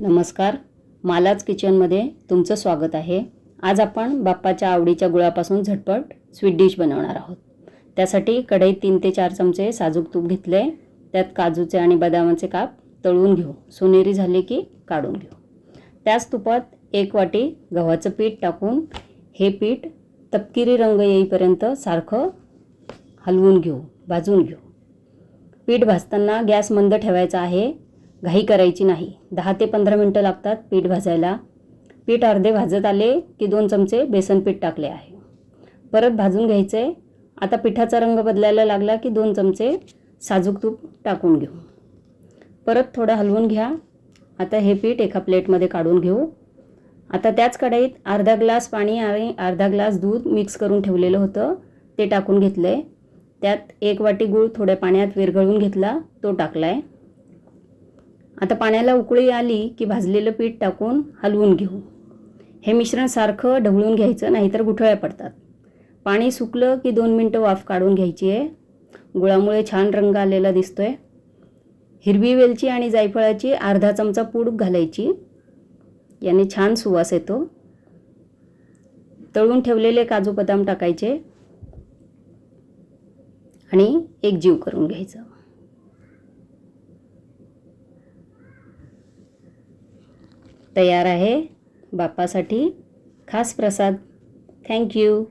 नमस्कार. मालाच किचनमध्ये तुमचं स्वागत आहे. आज आपण बाप्पाच्या आवडीच्या गुळापासून झटपट स्वीट डिश बनवणार आहोत. त्यासाठी कढईत तीन ते चार चमचे साजूक तूप घेतले. त्यात काजूचे आणि बदामाचे काप तळून घेऊ. सोनेरी झाले की काढून घेऊ. त्याच तुपात एक वाटी गव्हाचं पीठ टाकून हे पीठ तपकिरी रंग येईपर्यंत सारखं हलवून घेऊ. भाजून घेऊ. पीठ भाजताना गॅस मंद ठेवायचा आहे. घाई करायची नाही. दहा ते पंधरा मिनटं लागतात पीठ भाजायला. पीठ अर्धे भाजत आले की दोन चमचे बेसन पीठ टाकले आहे. परत भाजून घ्यायचे. आता पिठाचा रंग बदलायला लागला की दोन चमचे साजूक तूप टाकून घेऊ. परत थोडं हलवून घ्या. आता हे पीठ एका प्लेटमध्ये काढून घेऊ. आता त्याच कढईत अर्धा ग्लास पाणी आणि अर्धा ग्लास दूध मिक्स करून ठेवलेलं होतं. ते टाकून घेतलं आहे त्यात एक वाटी गूळ थोड्या पाण्यात विरघळून घेतला. तो टाकला आहे आता पाण्याला उकळी आली की भाजलेलं पीठ टाकून हलवून घेऊ. हे मिश्रण सारखं ढवळून घ्यायचं नाहीतर गुठळ्या पडतात. पाणी सुकलं की दोन मिनटं वाफ काढून घ्यायची आहे. गुळामुळे छान रंग आलेला दिसतो आहे हिरवी वेलची आणि जायफळाची अर्धा चमचा पूड घालायची. याने छान सुवास येतो. तळून ठेवलेले काजू बदाम टाकायचे आणि एक जीव करून घ्यायचं. तयार आहे. बाप्पासाठी खास प्रसाद. थँक्यू